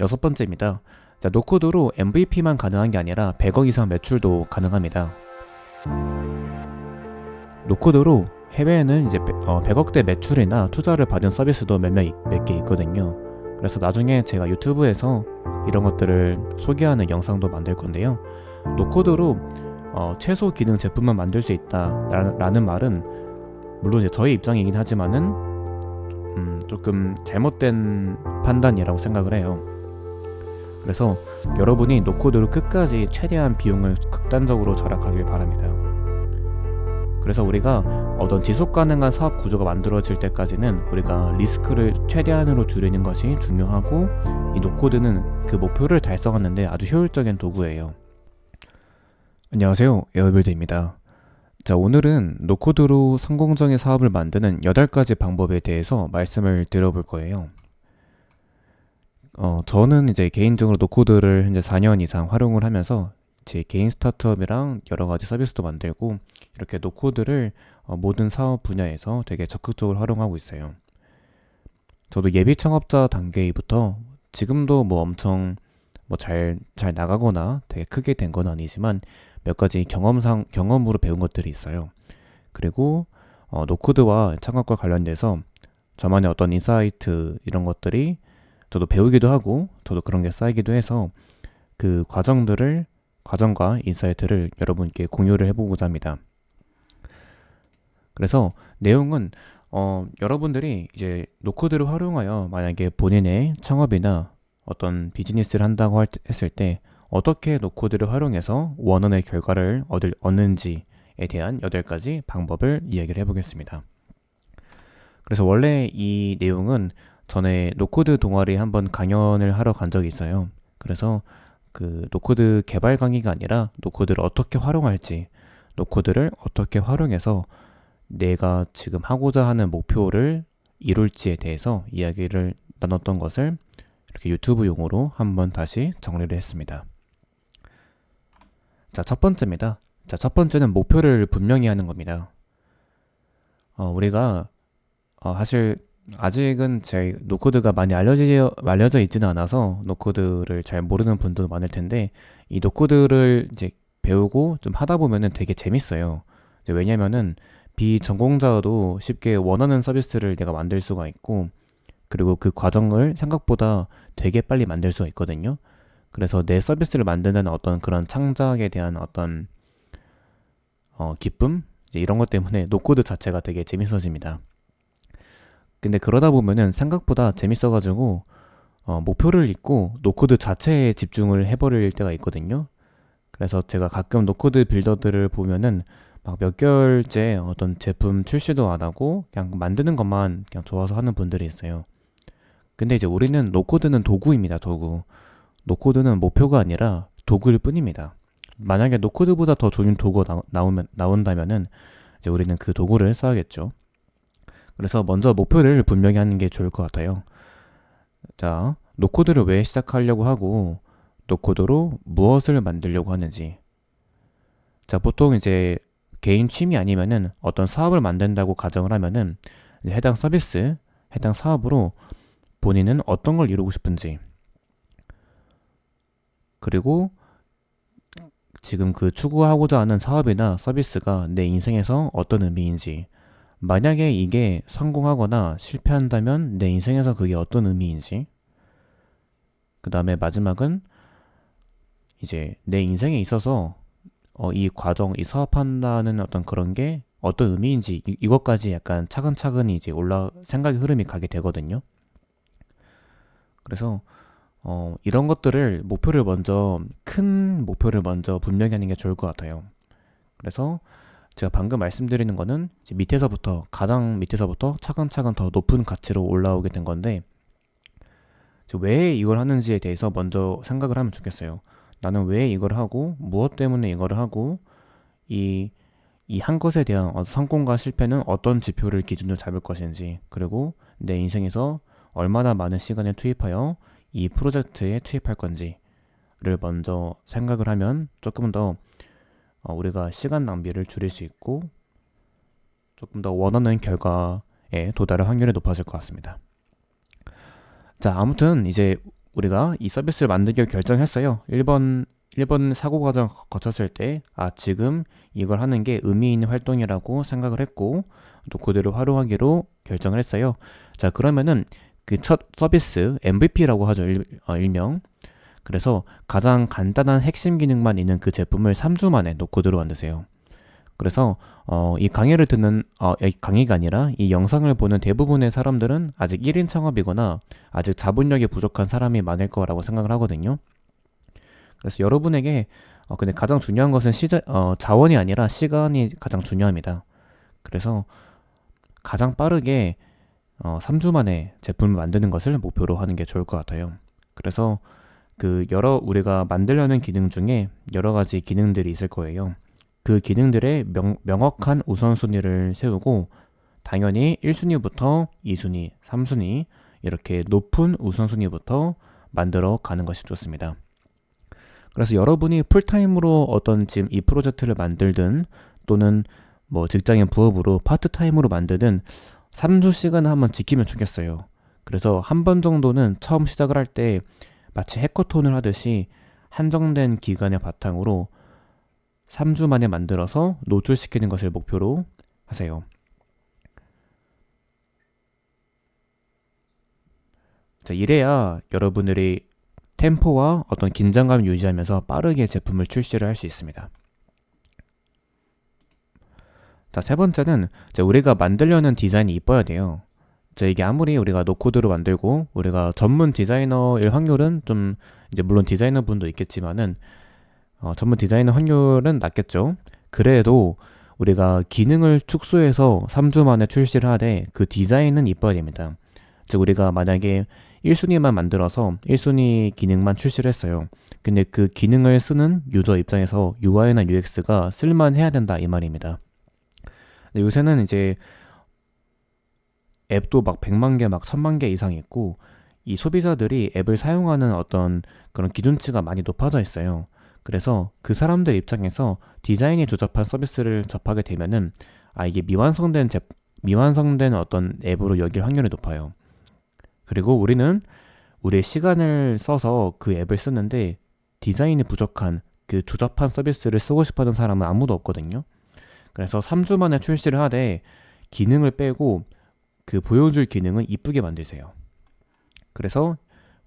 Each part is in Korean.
여섯 번째입니다. 자, 노코드로 MVP만 가능한 게 아니라 100억 이상 매출도 가능합니다. 노코드로 해외에는 이제 100억대 매출이나 투자를 받은 서비스도 몇몇 몇개 있거든요. 그래서 나중에 제가 유튜브에서 이런 것들을 소개하는 영상도 만들 건데요. 노코드로 어, 최소 기능 제품만 만들 수 있다라는 말은 물론 이제 저희 입장이긴 하지만은 음, 조금 잘못된 판단이라고 생각을 해요. 그래서 여러분이 노코드로 끝까지 최대한 비용을 극단적으로 절약하길 바랍니다. 그래서 우리가 어떤 지속 가능한 사업 구조가 만들어질 때까지는 우리가 리스크를 최대한으로 줄이는 것이 중요하고 이 노코드는 그 목표를 달성하는데 아주 효율적인 도구예요. 안녕하세요. 에어빌드입니다. 자, 오늘은 노코드로 성공적인 사업을 만드는 8가지 방법에 대해서 말씀을 드려볼 거예요. 어, 저는 이제 개인적으로 노코드를 현재 4년 이상 활용을 하면서 제 개인 스타트업이랑 여러 가지 서비스도 만들고 이렇게 노코드를 어, 모든 사업 분야에서 되게 적극적으로 활용하고 있어요. 저도 예비 창업자 단계부터 지금도 뭐 엄청 뭐 잘 잘 나가거나 되게 크게 된 건 아니지만 몇 가지 경험상 경험으로 배운 것들이 있어요. 그리고 어, 노코드와 창업과 관련돼서 저만의 어떤 인사이트 이런 것들이 저도 배우기도 하고 저도 그런 게 쌓이기도 해서 그 과정들을 과정과 인사이트를 여러분께 공유를 해보고자 합니다. 그래서 내용은 어, 여러분들이 이제 노코드를 활용하여 만약에 본인의 창업이나 어떤 비즈니스를 한다고 할, 했을 때 어떻게 노코드를 활용해서 원하는 결과를 얻을, 얻는지에 대한 8가지 방법을 이야기를 해보겠습니다. 그래서 원래 이 내용은 전에 노코드 동아리 한번 강연을 하러 간 적이 있어요. 그래서 그 노코드 개발 강의가 아니라 노코드를 어떻게 활용할지, 노코드를 어떻게 활용해서 내가 지금 하고자 하는 목표를 이룰지에 대해서 이야기를 나눴던 것을 이렇게 유튜브용으로 한번 다시 정리를 했습니다. 자, 첫 번째입니다. 자, 첫 번째는 목표를 분명히 하는 겁니다. 어, 우리가 어, 사실 아직은 제 노코드가 많이 알려져, 알려져 있지는 않아서 노코드를 잘 모르는 분도 많을 텐데 이 노코드를 이제 배우고 좀 하다 보면은 되게 재밌어요. 왜냐면은 비전공자도 쉽게 원하는 서비스를 내가 만들 수가 있고 그리고 그 과정을 생각보다 되게 빨리 만들 수가 있거든요. 그래서 내 서비스를 만드는 어떤 그런 창작에 대한 어떤 어, 기쁨 이런 것 때문에 노코드 자체가 되게 재밌어집니다. 근데 그러다 보면은 생각보다 재밌어가지고 어, 목표를 잊고 노코드 자체에 집중을 해버릴 때가 있거든요. 그래서 제가 가끔 노코드 빌더들을 보면은 막 몇 개월째 어떤 제품 출시도 안 하고 그냥 만드는 것만 그냥 좋아서 하는 분들이 있어요. 근데 이제 우리는 노코드는 도구입니다, 도구. 노코드는 목표가 아니라 도구일 뿐입니다. 만약에 노코드보다 더 좋은 도구가 나오면, 나온다면은 이제 우리는 그 도구를 써야겠죠. 그래서 먼저 목표를 분명히 하는 게 좋을 것 같아요. 자, 노코드를 왜 시작하려고 하고 노코드로 무엇을 만들려고 하는지. 자, 보통 이제 개인 취미 아니면은 어떤 사업을 만든다고 가정을 하면은 해당 서비스, 해당 사업으로 본인은 어떤 걸 이루고 싶은지 그리고 지금 그 추구하고자 하는 사업이나 서비스가 내 인생에서 어떤 의미인지 만약에 이게 성공하거나 실패한다면 내 인생에서 그게 어떤 의미인지 그 다음에 마지막은 이제 내 인생에 있어서 어, 이 과정, 이 사업한다는 어떤 그런 게 어떤 의미인지 이, 것까지 약간 차근차근 이제 올라 생각의 흐름이 가게 되거든요. 그래서 어, 이런 것들을 목표를 먼저 큰 목표를 먼저 분명히 하는 게 좋을 것 같아요. 그래서 제가 방금 말씀드리는 거는 밑에서부터 가장 밑에서부터 차근차근 더 높은 가치로 올라오게 된 건데 왜 이걸 하는지에 대해서 먼저 생각을 하면 좋겠어요. 나는 왜 이걸 하고 무엇 때문에 이걸 하고 이 이 한 것에 대한 성공과 실패는 어떤 지표를 기준으로 잡을 것인지 그리고 내 인생에서 얼마나 많은 시간을 투입하여 이 프로젝트에 투입할 건지를 먼저 생각을 하면 조금 더 어, 우리가 시간 낭비를 줄일 수 있고 조금 더 원하는 결과에 도달할 확률이 높아질 것 같습니다. 자, 아무튼 이제 우리가 이 서비스를 만들기로 결정했어요. 1번 1번 사고 과정 거쳤을 때, 아, 지금 이걸 하는 게 의미 있는 활동이라고 생각을 했고, 또 그대로 활용하기로 결정을 했어요. 자, 그러면은 그 첫 서비스 MVP라고 하죠. 일, 어, 일명. 그래서 가장 간단한 핵심 기능만 있는 그 제품을 3주 만에 노코드로 만드세요. 그래서 어, 이 강의를 듣는 어, 이 강의가 아니라 이 영상을 보는 대부분의 사람들은 아직 1인 창업이거나 아직 자본력이 부족한 사람이 많을 거라고 생각을 하거든요. 그래서 여러분에게 어, 근데 가장 중요한 것은 시자, 어, 자원이 아니라 시간이 가장 중요합니다. 그래서 가장 빠르게 어, 3주 만에 제품을 만드는 것을 목표로 하는 게 좋을 것 같아요. 그래서 그 여러 우리가 만들려는 기능 중에 여러 가지 기능들이 있을 거예요. 그 기능들의 명, 명확한 우선순위를 세우고 당연히 1순위부터 2순위, 3순위 이렇게 높은 우선순위부터 만들어 가는 것이 좋습니다. 그래서 여러분이 풀타임으로 어떤 지금 이 프로젝트를 만들든 또는 뭐 직장인 부업으로 파트타임으로 만들든 3주 시간을 한번 지키면 좋겠어요. 그래서 한 번 정도는 처음 시작을 할때 마치 해커톤을 하듯이 한정된 기간의 바탕으로 3주 만에 만들어서 노출시키는 것을 목표로 하세요. 자, 이래야 여러분들이 템포와 어떤 긴장감을 유지하면서 빠르게 제품을 출시를 할 수 있습니다. 자, 세 번째는 우리가 만들려는 디자인이 이뻐야 돼요. 자, 이게 아무리 우리가 노코드로 만들고 우리가 전문 디자이너일 확률은 좀 이제 물론 디자이너 분도 있겠지만은 어, 전문 디자이너 확률은 낮겠죠. 그래도 우리가 기능을 축소해서 3주 만에 출시를 하되 그 디자인은 이뻐야 됩니다. 즉 우리가 만약에 1순위만 만들어서 1순위 기능만 출시를 했어요. 근데 그 기능을 쓰는 유저 입장에서 UI나 UX가 쓸만해야 된다 이 말입니다. 요새는 이제 앱도 막 100만 개, 막 1000만 개 이상 있고 이 소비자들이 앱을 사용하는 어떤 그런 기준치가 많이 높아져 있어요. 그래서 그 사람들 입장에서 디자인이 조잡한 서비스를 접하게 되면은 아 이게 미완성된 제, 미완성된 어떤 앱으로 여길 확률이 높아요. 그리고 우리는 우리의 시간을 써서 그 앱을 쓰는데 디자인이 부족한 그 조잡한 서비스를 쓰고 싶어하는 사람은 아무도 없거든요. 그래서 3주 만에 출시를 하되 기능을 빼고 그 보여줄 기능은 이쁘게 만드세요. 그래서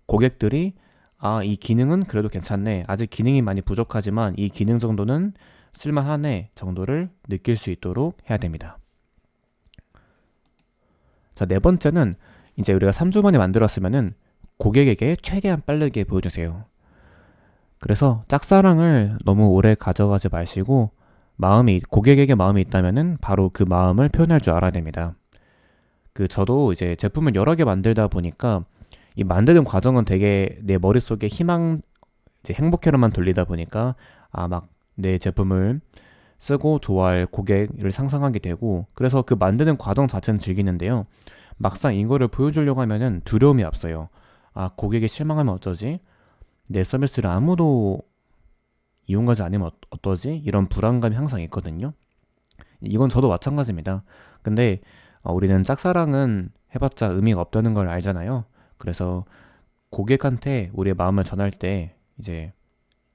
고객들이 아, 이 기능은 그래도 괜찮네. 아직 기능이 많이 부족하지만 이 기능 정도는 쓸만하네 정도를 느낄 수 있도록 해야 됩니다. 자, 네 번째는 이제 우리가 3주 만에 만들었으면은 고객에게 최대한 빠르게 보여주세요. 그래서 짝사랑을 너무 오래 가져가지 마시고 마음이 고객에게 마음이 있다면은 바로 그 마음을 표현할 줄 알아야 됩니다. 그 저도 이제 제품을 여러 개 만들다 보니까 이 만드는 과정은 되게 내 머릿속에 희망 이제 행복회로만 돌리다 보니까 아 막 내 제품을 쓰고 좋아할 고객을 상상하게 되고 그래서 그 만드는 과정 자체는 즐기는데요. 막상 이거를 보여주려고 하면은 두려움이 앞서요. 아 고객이 실망하면 어쩌지? 내 서비스를 아무도 이용하지 않으면 어, 어떠지? 이런 불안감이 항상 있거든요. 이건 저도 마찬가지입니다. 근데 어, 우리는 짝사랑은 해봤자 의미가 없다는 걸 알잖아요. 그래서 고객한테 우리의 마음을 전할 때 이제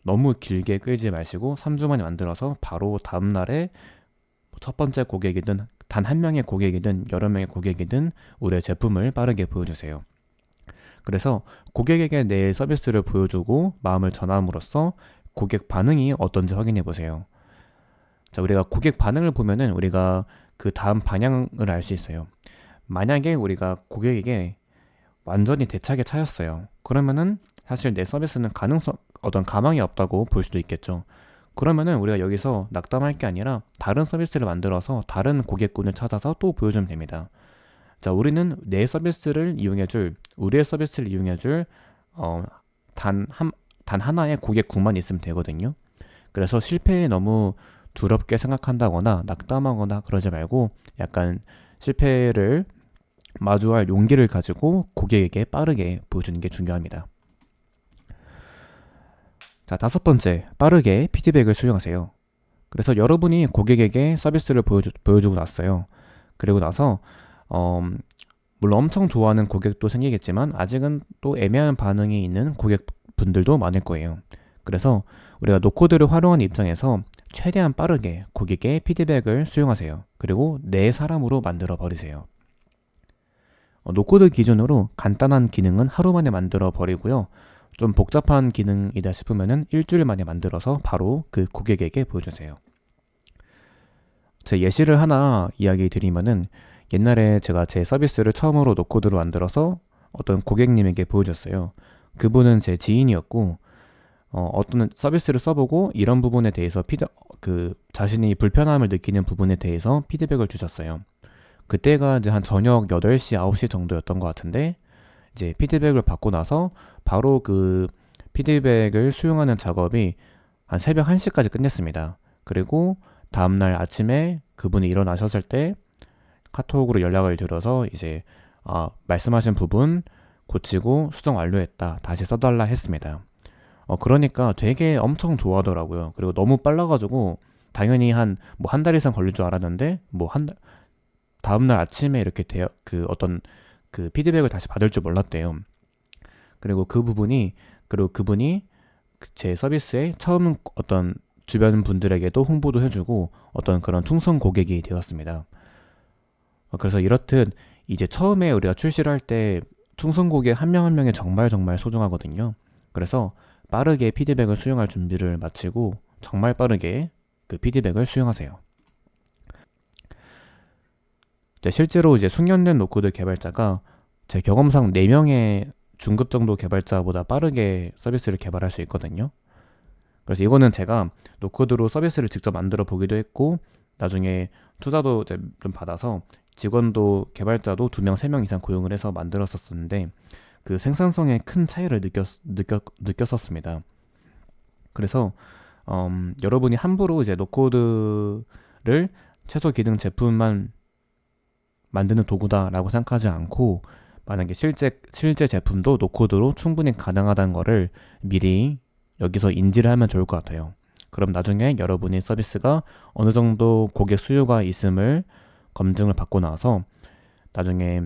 너무 길게 끌지 마시고 3주 만에 만들어서 바로 다음 날에 뭐첫 번째 고객이든 단 한 명의 고객이든 여러 명의 고객이든 우리의 제품을 빠르게 보여주세요. 그래서 고객에게 내 서비스를 보여주고 마음을 전함으로써 고객 반응이 어떤지 확인해 보세요. 자, 우리가 고객 반응을 보면은 우리가 그 다음 방향을 알 수 있어요. 만약에 우리가 고객에게 완전히 대차게 차였어요. 그러면은 사실 내 서비스는 가능성, 어떤 가망이 없다고 볼 수도 있겠죠. 그러면은 우리가 여기서 낙담할 게 아니라 다른 서비스를 만들어서 다른 고객군을 찾아서 또 보여주면 됩니다. 자, 우리는 내 서비스를 이용해줄, 우리의 서비스를 이용해줄, 어, 단 한, 단 하나의 고객군만 있으면 되거든요. 그래서 실패에 너무 두렵게 생각한다거나 낙담하거나 그러지 말고 약간 실패를 마주할 용기를 가지고 고객에게 빠르게 보여주는 게 중요합니다. 자, 다섯 번째, 빠르게 피드백을 수용하세요. 그래서 여러분이 고객에게 서비스를 보여주, 보여주고 났어요. 그리고 나서, 어, 물론 엄청 좋아하는 고객도 생기겠지만 아직은 또 애매한 반응이 있는 고객분들도 많을 거예요. 그래서 우리가 노코드를 활용하는 입장에서 최대한 빠르게 고객의 피드백을 수용하세요. 그리고 내 사람으로 만들어 버리세요. 어, 노코드 기준으로 간단한 기능은 하루 만에 만들어 버리고요. 좀 복잡한 기능이다 싶으면은 일주일 만에 만들어서 바로 그 고객에게 보여주세요. 제 예시를 하나 이야기 드리면은 옛날에 제가 제 서비스를 처음으로 노코드로 만들어서 어떤 고객님에게 보여줬어요. 그분은 제 지인이었고 어, 어떤 서비스를 써보고 이런 부분에 대해서 피드 그 자신이 불편함을 느끼는 부분에 대해서 피드백을 주셨어요. 그때가 이제 한 저녁 8시, 9시 정도였던 것 같은데 이제 피드백을 받고 나서 바로 그 피드백을 수용하는 작업이 한 새벽 1시까지 끝냈습니다. 그리고 다음날 아침에 그분이 일어나셨을 때 카톡으로 연락을 드려서 이제 아, 말씀하신 부분 고치고 수정 완료했다. 다시 써달라 했습니다. 어, 그러니까 되게 엄청 좋아하더라고요. 그리고 너무 빨라가지고 당연히 한 뭐 한 달 이상 걸릴 줄 알았는데 뭐한 달, 다음 날 아침에 이렇게 되어 그 어떤 그 피드백을 다시 받을 줄 몰랐대요. 그리고 그 부분이 그리고 그분이 제 서비스에 처음 어떤 주변 분들에게도 홍보도 해주고 어떤 그런 충성 고객이 되었습니다. 어, 그래서 이렇듯 이제 처음에 우리가 출시를 할 때 충성 고객 한 명 한 명이 정말 정말 소중하거든요. 그래서 빠르게 피드백을 수용할 준비를 마치고 정말 빠르게 그 피드백을 수용하세요. 실제로 이제 숙련된 노코드 개발자가 제 경험상 4명의 중급 정도 개발자보다 빠르게 서비스를 개발할 수 있거든요. 그래서 이거는 제가 노코드로 서비스를 직접 만들어 보기도 했고 나중에 투자도 좀 받아서 직원도 개발자도 2명, 3명 이상 고용을 해서 만들었었는데 그 생산성에 큰 차이를 느꼈, 느꼈, 느꼈었습니다. 그래서 음, 여러분이 함부로 이제 노코드를 최소 기능 제품만 만드는 도구다라고 생각하지 않고 만약에 실제 실제 제품도 노코드로 충분히 가능하다는 거를 미리 여기서 인지를 하면 좋을 것 같아요. 그럼 나중에 여러분의 서비스가 어느 정도 고객 수요가 있음을 검증을 받고 나서 나중에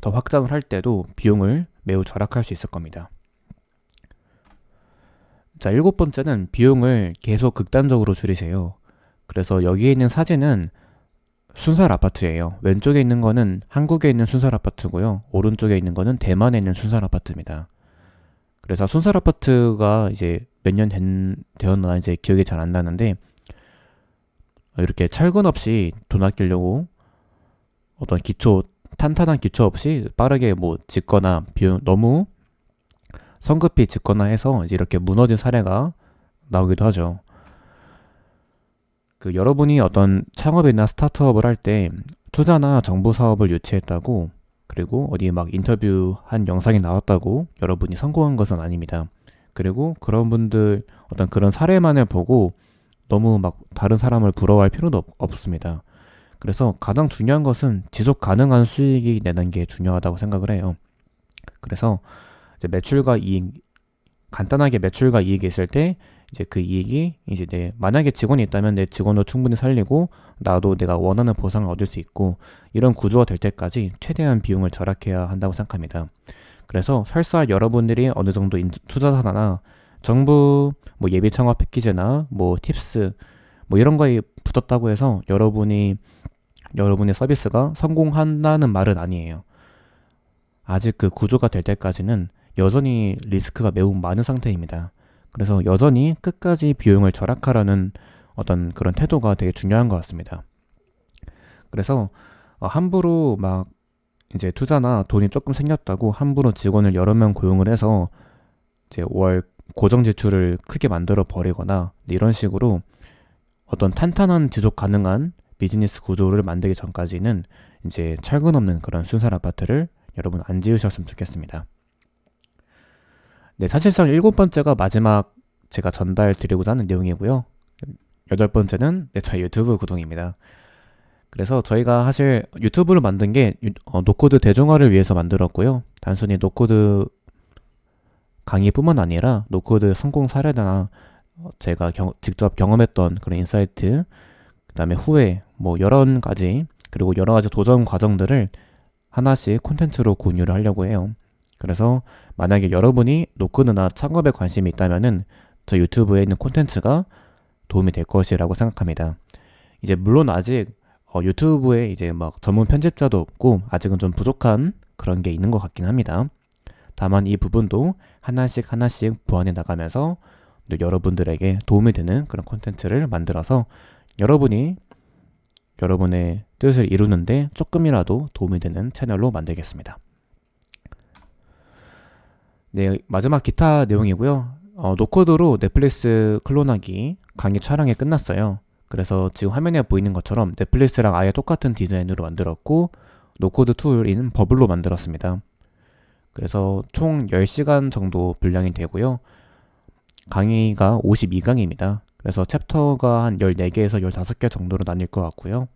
더 확장을 할 때도 비용을 매우 절약할 수 있을 겁니다. 자, 일곱 번째는 비용을 계속 극단적으로 줄이세요. 그래서 여기에 있는 사진은 순살 아파트예요. 왼쪽에 있는 거는 한국에 있는 순살 아파트고요. 오른쪽에 있는 거는 대만에 있는 순살 아파트입니다. 그래서 순살 아파트가 이제 몇 년 되었나 이제 기억이 잘 안 나는데 이렇게 철근 없이 돈 아끼려고 어떤 기초 탄탄한 기초 없이 빠르게 뭐 짓거나 비용 너무 성급히 짓거나 해서 이제 이렇게 무너진 사례가 나오기도 하죠. 그 여러분이 어떤 창업이나 스타트업을 할 때 투자나 정부 사업을 유치했다고 그리고 어디 막 인터뷰한 영상이 나왔다고 여러분이 성공한 것은 아닙니다. 그리고 그런 분들 어떤 그런 사례만을 보고 너무 막 다른 사람을 부러워할 필요도 없, 습니다 그래서 가장 중요한 것은 지속 가능한 수익이 내는 게 중요하다고 생각을 해요. 그래서 이제 매출과 이익, 간단하게 매출과 이익이 있을 때 이제 그 이익이 이제 내 만약에 직원이 있다면 내 직원도 충분히 살리고 나도 내가 원하는 보상을 얻을 수 있고 이런 구조가 될 때까지 최대한 비용을 절약해야 한다고 생각합니다. 그래서 설사 여러분들이 어느 정도 투자사나 정부 뭐 예비 창업 패키지나 뭐 팁스 뭐 이런 거에 붙었다고 해서 여러분이 여러분의 서비스가 성공한다는 말은 아니에요. 아직 그 구조가 될 때까지는 여전히 리스크가 매우 많은 상태입니다. 그래서 여전히 끝까지 비용을 절약하라는 어떤 그런 태도가 되게 중요한 것 같습니다. 그래서 어, 함부로 막 이제 투자나 돈이 조금 생겼다고 함부로 직원을 여러 명 고용을 해서 이제 월 고정 지출을 크게 만들어 버리거나 이런 식으로 어떤 탄탄한 지속 가능한 비즈니스 구조를 만들기 전까지는 이제 철근 없는 그런 순살 아파트를 여러분 안 지으셨으면 좋겠습니다. 네, 사실상 일곱 번째가 마지막 제가 전달 드리고자 하는 내용이고요. 여덟 번째는 네, 저희 유튜브 구독입니다. 그래서 저희가 사실 유튜브를 만든 게 어, 노코드 대중화를 위해서 만들었고요. 단순히 노코드 강의뿐만 아니라 노코드 성공 사례나 제가 경, 직접 경험했던 그런 인사이트, 그 다음에 후회, 뭐 여러 가지 그리고 여러 가지 도전 과정들을 하나씩 콘텐츠로 공유를 하려고 해요. 그래서 만약에 여러분이 노크드나 창업에 관심이 있다면은 저 유튜브에 있는 콘텐츠가 도움이 될 것이라고 생각합니다. 이제 물론 아직 어, 유튜브에 이제 막 전문 편집자도 없고 아직은 좀 부족한 그런 게 있는 것 같긴 합니다. 다만 이 부분도 하나씩 하나씩 보완해 나가면서 또 여러분들에게 도움이 되는 그런 콘텐츠를 만들어서 여러분이 여러분의 뜻을 이루는데 조금이라도 도움이 되는 채널로 만들겠습니다. 네, 마지막 기타 내용이고요. 어, 노코드로 넷플릭스 클론하기 강의 촬영이 끝났어요. 그래서 지금 화면에 보이는 것처럼 넷플릭스랑 아예 똑같은 디자인으로 만들었고 노코드 툴인 버블로 만들었습니다. 그래서 총 10시간 정도 분량이 되고요. 강의가 52강입니다. 그래서 챕터가 한 14개에서 15개 정도로 나뉠 것 같고요.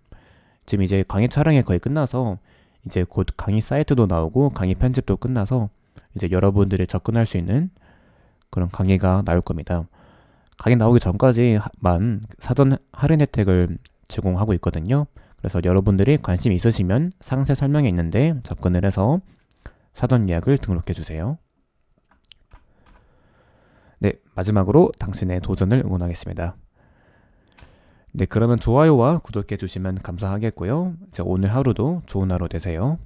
지금 이제 강의 촬영이 거의 끝나서 이제 곧 강의 사이트도 나오고 강의 편집도 끝나서 이제 여러분들이 접근할 수 있는 그런 강의가 나올 겁니다. 강의 나오기 전까지만 사전 할인 혜택을 제공하고 있거든요. 그래서 여러분들이 관심 있으시면 상세 설명에 있는데 접근을 해서 사전 예약을 등록해 주세요. 네, 마지막으로 당신의 도전을 응원하겠습니다. 네, 그러면 좋아요와 구독해 주시면 감사하겠고요. 자, 오늘 하루도 좋은 하루 되세요.